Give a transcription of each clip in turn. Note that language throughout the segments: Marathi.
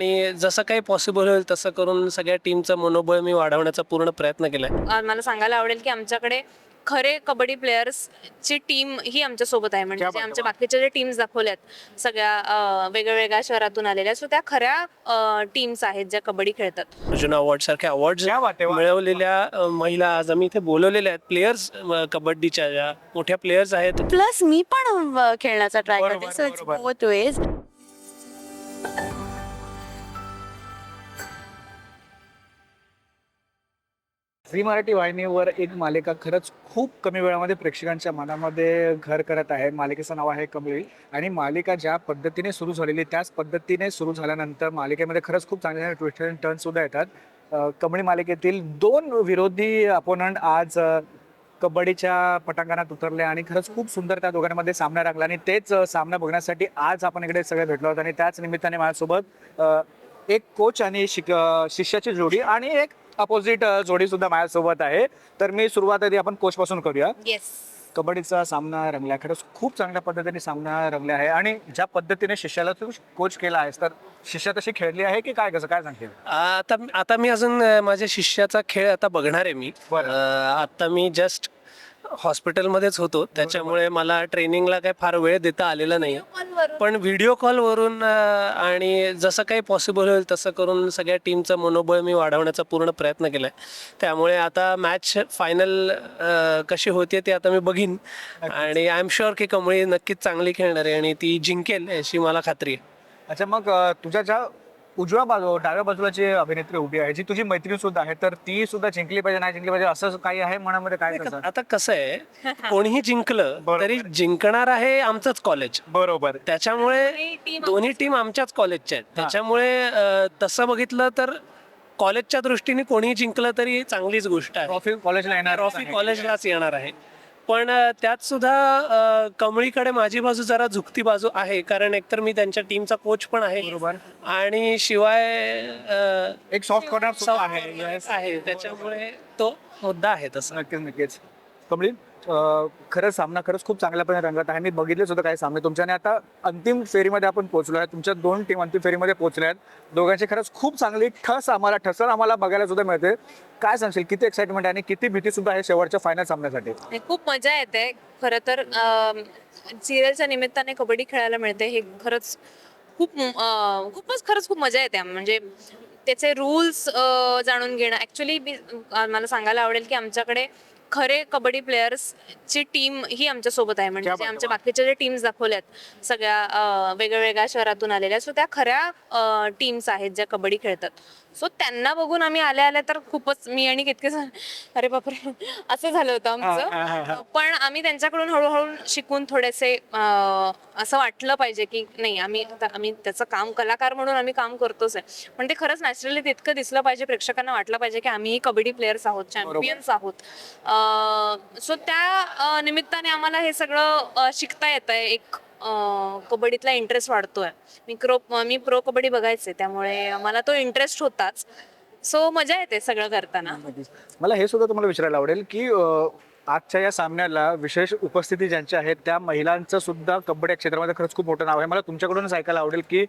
आणि जसं काही पॉसिबल होईल तसं करून सगळ्या टीमचं मनोबळ मी वाढवण्याचा पूर्ण प्रयत्न केलाय. मला सांगायला आवडेल की आमच्याकडे खरे कबड्डी प्लेयर्स ची टीम ही आमच्यासोबत आहे. म्हणजे आमच्या. बाकीच्या जे टीम्स दाखवल्यात सगळ्या अ, वेगवेगळ्या शहरातून आलेल्या सो त्या खऱ्या टीम्स आहेत ज्या कबड्डी खेळतात. अर्जुन अवॉर्ड सारखे अवॉर्ड. मिळवलेल्या महिला आज आम्ही इथे बोलवलेल्या आहेत. प्लेयर्स कबड्डीच्या ज्या मोठ्या प्लेयर्स आहेत. प्लस मी पण खेळण्याचा ट्राय करते झी मराठी वाहिनीवर एक मालिका खरंच खूप कमी वेळामध्ये प्रेक्षकांच्या मनामध्ये घर करत आहे. मालिकेचं नाव आहे कमळी. आणि मालिका ज्या पद्धतीने सुरू झालेली त्याच पद्धतीने सुरू झाल्यानंतर मालिकेमध्ये खरंच खूप चांगले ट्विस्ट अँड टर्न सुद्धा येतात. कमळी मालिकेतील दोन विरोधी अपोनंट आज कबड्डीच्या पटांगणात उतरले आणि खरंच खूप सुंदर त्या दोघांमध्ये सामना लागला आणि तेच सामना बघण्यासाठी आज आपण इकडे सगळे भेटलो आहोत. आणि त्याच निमित्ताने माझ्यासोबत एक कोच आणि शिक शिष्याची जोडी आणि एक अपोजिट जोडी सुद्धा माझ्यासोबत आहे. तर मी सुरुवात आधी आपण कोच पासून करूया. येस कबड्डीचा सामना रंगला खरंच खूप चांगल्या पद्धतीने सामना रंगला आहे आणि ज्या पद्धतीने शिष्याला तू कोच केला आहेस तर शिष्या तशी खेळली आहे की काय कसं काय सांगते आता आता मी अजून माझ्या शिष्याचा खेळ आता बघणार आहे मी. आता मी जस्ट हॉस्पिटलमध्येच होतो. त्याच्यामुळे मला ट्रेनिंगला काही फार वेळ देता आलेला नाही पण व्हिडिओ कॉलवरून आणि जसं काही पॉसिबल होईल तसं करून सगळ्या टीमचं मनोबळ मी वाढवण्याचा पूर्ण प्रयत्न केलाय. त्यामुळे आता मॅच फायनल कशी होते ते आता मी बघीन. आणि आय एम शुअर की कमळी नक्कीच चांगली खेळणार आहे आणि ती जिंकेल याची मला खात्री आहे. अच्छा मग तुझ्या ज्या उजव्या बाजू डाव्या बाजूला जी अभिनेत्री उभी आहे जी तुझी मैत्रीण सुद्धा आहे तर ती सुद्धा जिंकली पाहिजे नाही जिंकली पाहिजे असं काही आहे मनामध्ये? काय कसं? आता कसं आहे कोणीही जिंकलं बरोबर. तरी जिंकणार आहे आमचंच कॉलेज बरोबर. त्याच्यामुळे team दोन्ही टीम आमच्याच कॉलेजच्या आहेत. त्याच्यामुळे अं, तसं बघितलं तर कॉलेजच्या दृष्टीने कोणीही जिंकलं तरी चांगलीच गोष्ट आहे. ट्रॉफी कॉलेजला येणार ट्रॉफी कॉलेजलाच येणार आहे. पण त्यात सुद्धा कमळीकडे माझी बाजू जरा झुकती बाजू आहे. कारण एकतर मी त्यांच्या टीमचा कोच पण आहे. बरोबर. आणि शिवाय एक सॉफ्ट कॉर्नर आहे. आहे. त्याच्यामुळे तो मुद्दा आहे तसा. नक्कीच नक्कीच. कमळी? खरंच सामना खरंच खूप चांगल्यापणे रंगत आहे. मी बघितले सुद्धा काही सामने तुमच्या आता अंतिम फेरीमध्ये आपण पोहोचलो आहे. तुमच्या दोन टीम अंतिम फेरीमध्ये पोहोचल्या आहेत. दोघांची खरंच खूप चांगली ठस आम्हाला ठसर आम्हाला बघायला सुद्धा मिळते. काय सांगशील? किती एक्साइटमेंट आहे आणि किती भीती सुद्धा आहे शेवटच्या फायनल सामन्यासाठी? खूप मजा येते. खरं तर सिरियलच्या निमित्ताने कबड्डी खेळायला मिळते. हे खरंच खूप खूपच खरंच खूप मजा येते. म्हणजे त्याचे रूल्स जाणून घेणं. ऍक्च्युली मला सांगायला आवडेल की आमच्याकडे खरे कबड्डी प्लेयर्स ची टीम ही आमच्यासोबत आहे. म्हणजे आमच्या. बाकीच्या जे टीम्स दाखवल्यात सगळ्या अं, वेगवेगळ्या शहरातून आलेल्या सो त्या खऱ्या टीम्स आहेत ज्या कबड्डी खेळतात. सो त्यांना बघून आम्ही आल्या आल्या तर खूपच मी आणि कितके अरे बापरे असं झालं होतं. आमचं. पण आम्ही त्यांच्याकडून हळूहळू शिकून थोडेसे असं वाटलं पाहिजे की नाही आम्ही आम्ही त्याचं काम कलाकार म्हणून आम्ही काम करतोच आहे. पण ते खरंच नॅचरली तितकं दिसलं पाहिजे प्रेक्षकांना वाटलं पाहिजे की आम्ही कबड्डी प्लेयर्स आहोत चॅम्पियन्स आहोत. सो त्या निमित्ताने आम्हाला हे सगळं शिकता येत आहे एक कबड्डीतला इंटरेस्ट वाढतोय. मी क्रो मी प्रो कबड्डी बघायचे त्यामुळे मला तो इंटरेस्ट होताच. सो मजा येते सगळं करताना. मला हे सुद्धा तुम्हाला विचारायला आवडेल की आजच्या या सामन्याला विशेष उपस्थिती ज्यांच्या आहेत त्या महिलांचं सुद्धा कबड्डी क्षेत्रामध्ये खरंच खूप मोठं नाव आहे. मला तुमच्याकडूनच ऐकायला आवडेल की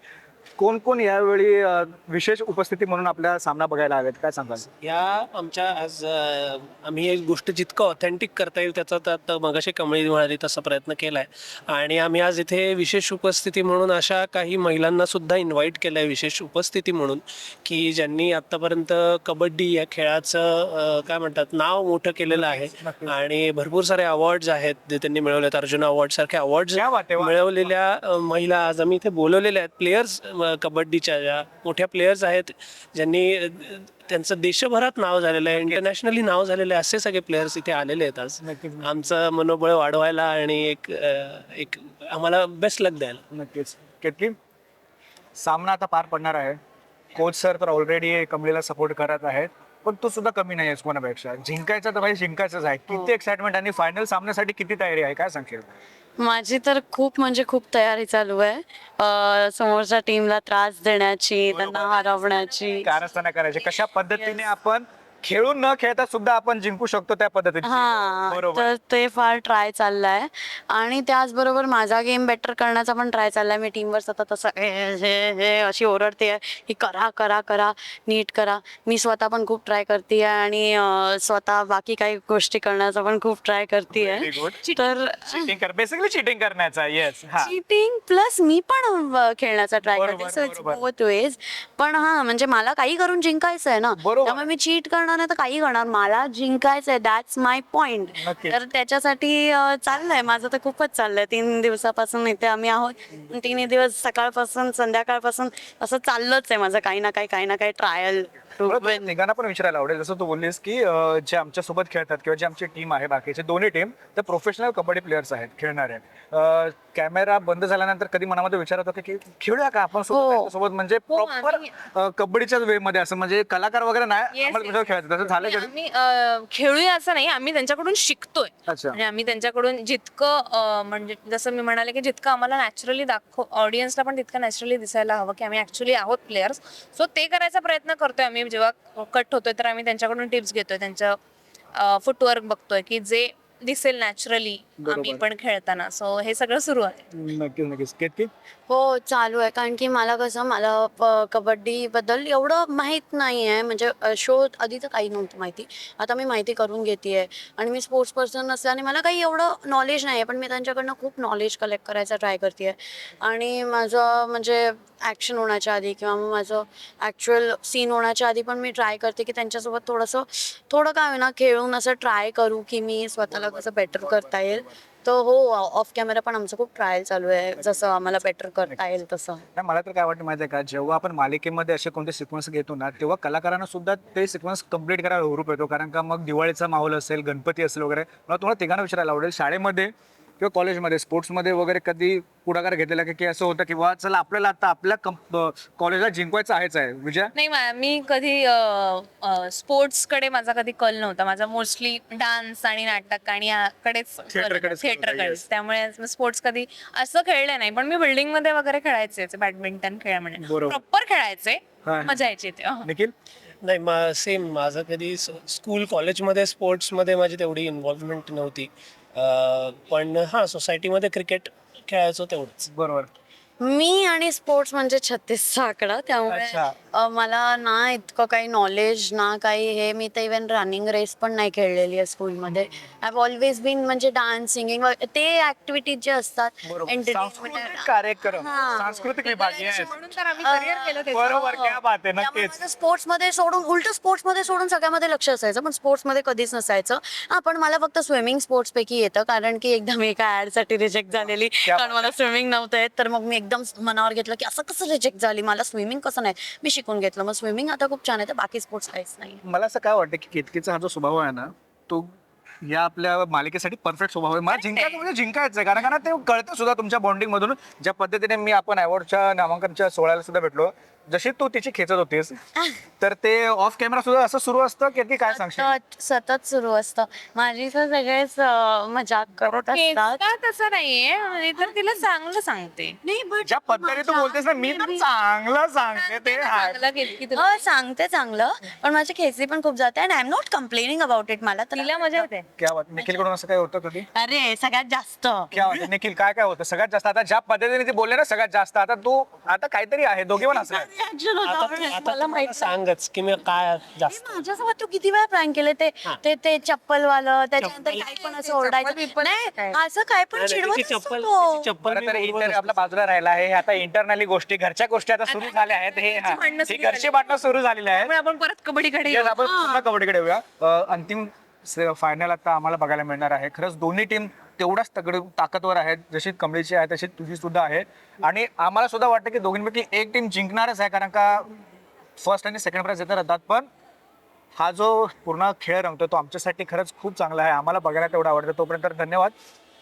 कोण कोण यावेळी अं, विशेष उपस्थिती म्हणून आपला सामना बघायला हवेत? काय सांगाल? या आमच्या आज अ, आम्ही एक गोष्ट जितकं ऑथेंटिक करता येईल त्याचा त्यात मगाशी कमळी म्हणाली तसा प्रयत्न केलाय. आणि आम्ही आज इथे विशेष उपस्थिती म्हणून अशा काही महिलांना सुद्धा इन्व्हाइट केलंय विशेष उपस्थिती म्हणून की ज्यांनी आतापर्यंत कबड्डी या खेळाचं अ, काय म्हणतात नाव मोठं केलेलं आहे. आणि भरपूर सारे अवॉर्ड्स आहेत जे त्यांनी मिळवलेत. अर्जुन अवॉर्ड सारखे अवॉर्ड्स क्या बात आहे, वा. मिळवलेल्या अ, महिला आज आम्ही इथे बोलवलेल्या आहेत. प्लेयर्स कबड्डीच्या ज्या मोठ्या प्लेयर्स आहेत ज्यांनी त्यांचं देशभरात नाव झालेलं आहे इंटरनॅशनली नाव झालेलं आहे असे सगळे प्लेयर्स इथे आलेले आहेत आज. आमचं मनोबळ वाढवायला आणि एक एक आम्हाला बेस्ट लक द्यायला. नक्कीच. केतकी सामना आता पार पडणार आहे. कोच सर तर ऑलरेडी कमलीला सपोर्ट करत आहेत पण तू सुद्धा कमी नाही आहेस कोणापेक्षा. जिंकायचं तर भाई जिंकायचंच आहे. किती एक्साइटमेंट आणि फायनल सामन्यासाठी किती तयारी आहे काय सांगशील? माझी तर खूप म्हणजे खूप तयारी चालू आहे. अ, समोरच्या टीमला त्रास देण्याची त्यांना हरवण्याची. कारस्थाना करायची. कशा पद्धतीने आपण खेळून न खेळता सुद्धा आपण जिंकू शकतो त्या पद्धतीने. हा बरोबर. तर ते फार ट्राय चाललाय. आणि त्याचबरोबर माझा गेम बेटर करण्याचा पण ट्राय चाललाय. मी टीमवर सतत असं हे हे हे अशी ओरडते की करा करा करा नीट करा. मी स्वतः पण खूप ट्राय करते आणि अं, स्वतः बाकी काही गोष्टी करण्याचा पण खूप ट्राय करते good. तर चिटिंग कर बेसिकली चिटिंग करण्याचा येस हा. चिटिंग प्लस मी पण अं, खेळण्याचा ट्राय बरोबर, करते. सो इट्स बरोबर. बोथ वेज पण हा म्हणजे मला काही करून जिंकायचं आहे ना. बरोबर. त्यामुळे मी चीट करणार नाही तर काही करणार. मला जिंकायचं आहे दॅट्स माय पॉइंट नक्कीच. तर त्याच्यासाठी अं, चाललंय. माझं तर खूपच चाललंय. तीन दिवसापासून इथे आम्ही आहोत. तिन्ही दिवस सकाळपासून संध्याकाळपासून असं चाललंच आहे माझं. काही ना काही काही ना काही ट्रायल मला तुला तिघांना पण विचारायला आवडेल. जसं तू बोललीस की अं, जे आमच्यासोबत खेळतात किंवा जे आमची टीम आहे बाकीचे दोन्ही टीम ते प्रोफेशनल कबड्डी प्लेयर्स आहेत खेळणारे कॅमेरा बंद झाल्यानंतर कधी मनामध्ये विचार होतो की की खेळूया का आपण सोबत? हो. त्यांच्यासोबत म्हणजे हो, प्रॉपर कबड्डीच्याच वे मध्ये असं म्हणजे कलाकार वगैरे नाही Yes, आम्हाला yes. तुझ्यावर खेळायचं तसं झालं कधी? आम्ही अं, खेळूया असं नाही. आम्ही त्यांच्याकडून शिकतोय. अच्छा. म्हणजे आम्ही त्यांच्याकडून जितकं अं, म्हणजे जसं मी म्हणाले की जितकं आम्हाला नॅचरली दाखव ऑडियन्सला पण तितकं नॅचरली दिसायला हवं की आम्ही ऍक्च्युली आहोत प्लेयर्स सो ते करायचा प्रयत्न करतोय आम्ही. जेव्हा कट होतोय तर आम्ही त्यांच्याकडून टिप्स घेतोय. त्यांचं फुटवर्क बघतोय की जे दिसेल नॅचरली आम्ही पण खेळताना. सो हे सगळं सुरू आहे. नक्कीच नक्कीच. केतकी हो चालू आहे. कारण की मला कसं मला प- कबड्डीबद्दल एवढं माहीत नाही आहे. म्हणजे शो आधी तर काही नव्हतं माहिती. आता मी माहिती करून घेते आहे आणि मी स्पोर्ट्स पर्सन असल्याने मला काही एवढं नॉलेज नाही आहे पण मी त्यांच्याकडनं खूप नॉलेज कलेक्ट करायचा ट्राय करते आहे आणि माझं म्हणजे ॲक्शन होण्याच्या आधी किंवा मग माझं ॲक्च्युअल सीन होण्याच्या आधी पण मी ट्राय करते की त्यांच्यासोबत थोडंसं थोडं काय होईना खेळून असं ट्राय करू की मी स्वतःला कसं बेटर करता येईल. तर हो ऑफ कॅमेरा पण आमचं खूप ट्रायल चालू आहे. जसं आम्हाला बेटर करता येईल तसं. नाही मला तर काय वाटतं माहिती आहे का जेव्हा आपण मालिकेमध्ये असे कोणते सिक्वेन्स घेतो ना तेव्हा कलाकारांना सुद्धा ते सिक्वेन्स कंप्लीट करायला हुरूप येतो. कारण का मग दिवाळीचा माहोल असेल गणपती असेल वगैरे मला तुम्हाला तिघांना विचारायला आवडेल. शाळेमध्ये किंवा कॉलेजमध्ये स्पोर्ट्समध्ये वगैरे कधी पुढाकार घेतलेला की की असं होतं की वा चला आपल्याला आता आपल्या कॉलेजला जिंकवायचं आहेच आहे. विजय? नाही मा- मी कधी स्पोर्ट्सकडे माझा कधी कल नव्हता. माझा मोस्टली डान्स आणि नाटक आणि याकडेच Theatre कडेच थिएटर होता, कडेच yes. त्यामुळे स्पोर्ट्स कधी असं खेळले नाही. पण मी बिल्डिंगमध्ये वगैरे खेळायचे बॅडमिंटन खेळ म्हणजे. प्रॉपर खेळायचे. मजा यायची ते निखिल? नाही मा सेम माझं कधी स्कूल कॉलेजमध्ये स्पोर्ट्समध्ये माझी तेवढी इन्व्हॉल्वमेंट नव्हती. अं, पण हां सोसायटीमध्ये क्रिकेट खेळायचो तेवढंच बरोबर मी आणि स्पोर्ट्स म्हणजे छत्तीसचा आकडा त्यामुळे अच्छा. अ, मला ना इतकं काही नॉलेज ना काही हे मी तर इवन रनिंग रेस पण नाही खेळलेली आहे स्कूलमध्ये आय ऑलवेज बीन म्हणजे डान्स सिंगिंग ते ऍक्टिव्हिटीज जे असतात सांस्कृतिक कार्यक्रम. हा. सांस्कृतिक विभाग yes. म्हणून तर आम्ही करिअर केलं त्याचं. बरोबर क्या बात आहे त्यामुळे नक्कीच. माझं स्पोर्ट्समध्ये सोडून उलट स्पोर्ट्समध्ये सोडून सगळ्यामध्ये लक्ष असायचं पण स्पोर्ट्समध्ये कधीच नसायचं. हा पण मला फक्त स्विमिंग स्पोर्ट्स पैकी येतं कारण की एकदा मी एका ऍडसाठी रिजेक्ट झालेली कारण मला स्विमिंग नव्हतं येत. तर मग मी एकदम मनावर घेतलं की असं कसं रिजेक्ट झाली? मला स्विमिंग कसं नाही? मी शिकून घेतलं. मग स्विमिंग आता खूप छान आहे बाकी स्पोर्ट्स काहीच नाही मला असं काय वाटतं की केतकीचा हा जो स्वभाव आहे ना तो या आपल्या मालिकेसाठी परफेक्ट स्वभाव आहे. मला जिंकायचं म्हणजे जिंकायचं आहे कारण का ना ते कळतं सुद्धा तुमच्या बॉन्डिंग मधून. ज्या पद्धतीने मी आपण अवॉर्डच्या नामांकनच्या सोहळ्याला सुद्धा भेटलो जशी तू तिची खेचत होतीस तर ते ऑफ कॅमेरा सुद्धा असं सुरू असतं की की काय सांगशील? सतत सतत सुरू असतं. माझी तर सगळेच अं, मजाक करत असतात. खेचता तसं नाहीये? मी तर तिला चांगलं सांगते. नाही ज्या पद्धतीने तू बोलतेस ना मी तर चांगलं सांगते ते आहे चांगलं की तुला. हो सांगते चांगलं पण माझी खेचली पण खूप जाते and I am not complaining about it मला तर. तिला मजा येते क्या बात निखिलकडून असं काय होतं कधी? अरे सगळ्यात जास्त. क्या वाटतं निखिल काय काय होतं? सगळ्यात जास्त आता ज्या पद्धतीने ती बोलले ना सगळ्यात जास्त. आता तू आता काहीतरी आहे दोघे पण असं होतं. आता मला आता माहीत मला सांगच की मी काय जास्त माझ्यासोबत तू किती वेळा प्रँक केले ते ते ते चप्पल वालं त्याच्यानंतर काही पण असं ओरडायचं नाही काय? असं काय पण नाही, नाही, चिडवत असतो चप्पल तो. चप्पल तर मी उडवत आपल्या बाजूला राहिला आहे हे आता इंटरनली गोष्टी घरच्या गोष्टी आता सुरू झाल्या आहेत हे हा. भांडणं ही सुरू घरची झाली. भांडणं सुरू झालेली आहेत त्यामुळे आपण परत कबड्डीकडे Yes, येऊ. आपण पुन्हा कबड्डीकडे येऊया अं, अंतिम फायनल आता आम्हाला बघायला मिळणार आहे. खरंच दोन्ही टीम तेवढ्याच तगड ताकदवर आहेत. जशी कमळीची आहे तशी तुझी सुद्धा आहे. आणि आम्हाला सुद्धा वाटतं की दोघींपैकी एक टीम जिंकणारच आहे कारण का फर्स्ट आणि सेकंड प्राइज येत राहतात. पण हा जो पूर्ण खेळ रंगतो तो आमच्यासाठी खरंच खूप चांगला आहे. आम्हाला बघायला तेवढं आवडतं. तोपर्यंत धन्यवाद.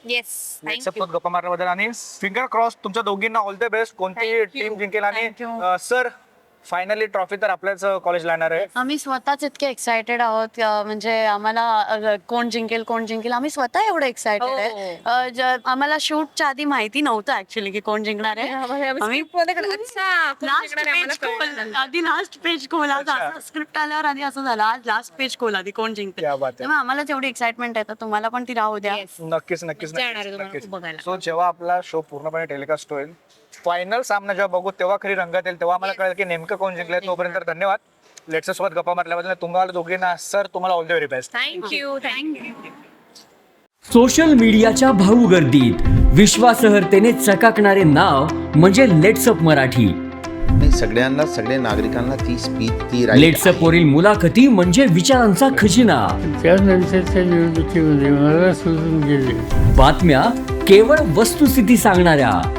येस गप्पा मारल्याबद्दल आणि फिंगर क्रॉस तुमच्या दोघींना ऑल द बेस्ट कोणती. टीम जिंकेल आणि. सर फायनली ट्रॉफी तर आपल्याच कॉलेजला येणार आहे आम्ही स्वतःच इतके एक्सायटेड आहोत अं, म्हणजे आम्हाला अं, कोण जिंकेल कोण जिंकेल आम्ही स्वतः एवढे एक्सायटेड हो. आहे अं, ज- आम्हाला शूटच्या आधी माहिती नव्हतं ऍक्च्युली की कोण जिंकणार आहे आम्ही लास्ट पेज कळलं. आधी लास्ट पेज खोल अच्छा. स्क्रिप्ट आल्यावर आधी असं झालं आज लास्ट पेज खोल आधी कोण जिंकते क्या बात आहे. त्यामुळे आम्हाला तेवढी एक्साइटमेंट आहे तर तुम्हाला पण ती राहू द्या. नक्कीच नक्कीच मजा येणार आहे नक्कीच तुम्हाला नक्कीच खूप बघायला. सो जेव्हा आपला शो पूर्णपणे टेलिकास्ट होईल फायनल सामना जेव्हा बघू तेव्हा खरी रंगत येईल. तेव्हा आम्हाला कळेल की नेमकं कोण जिंकलंय तोपर्यंत. धन्यवाद. लेट्स सोबत गप्पा मारल्याबद्दल तुम्हाला दोघींना सर तुम्हाला all the very best thank you thank you social मीडियाच्या भाऊ गर्दीत विश्वासार्हतेने चकाकणारे नाव म्हणजे लेट्सअप मराठी. नाही सगळ्यांना सगळ्या नागरिकांना ती स्पीच ती right लेट्सअप आहे. वरील मुलाखती म्हणजे विचारांचा खजिना. त्यानंतरच्या निवडणुकीमध्ये मला सोडून गेले. बातम्या केवळ वस्तुस्थिती सांगणाऱ्या.